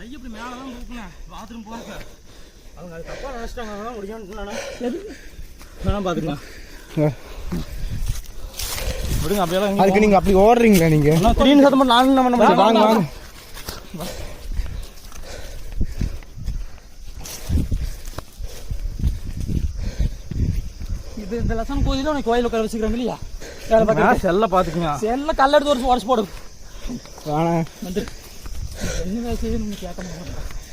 கை இப்படி மேலே தான் தூக்குனேன் பாத்ரூம் போக அவங்க அது தப்பாக நினச்சிட்டாங்க. அதான் முடியும்னு நானே வேணாம் பார்த்துக்கலாம் விடுங்க அப்படியெல்லாம் அதுக்கு நீங்க அப்படி ஓடுறீங்களா நீங்க? எங்கே திடீர்னு சத்தம் போட்டு நானும் நம்ம சரி, வாங்க வாங்க இது இந்த லட்சம் கோயிலும் உனக்கு கோயில் உட்கார வச்சுக்கிறோம் இல்லையா? செல்ல பார்த்துக்குங்க செல்ல கல் எடுத்து ஒரு உடச்சு போடும் 옛날에 이놈이 약간 먹었다.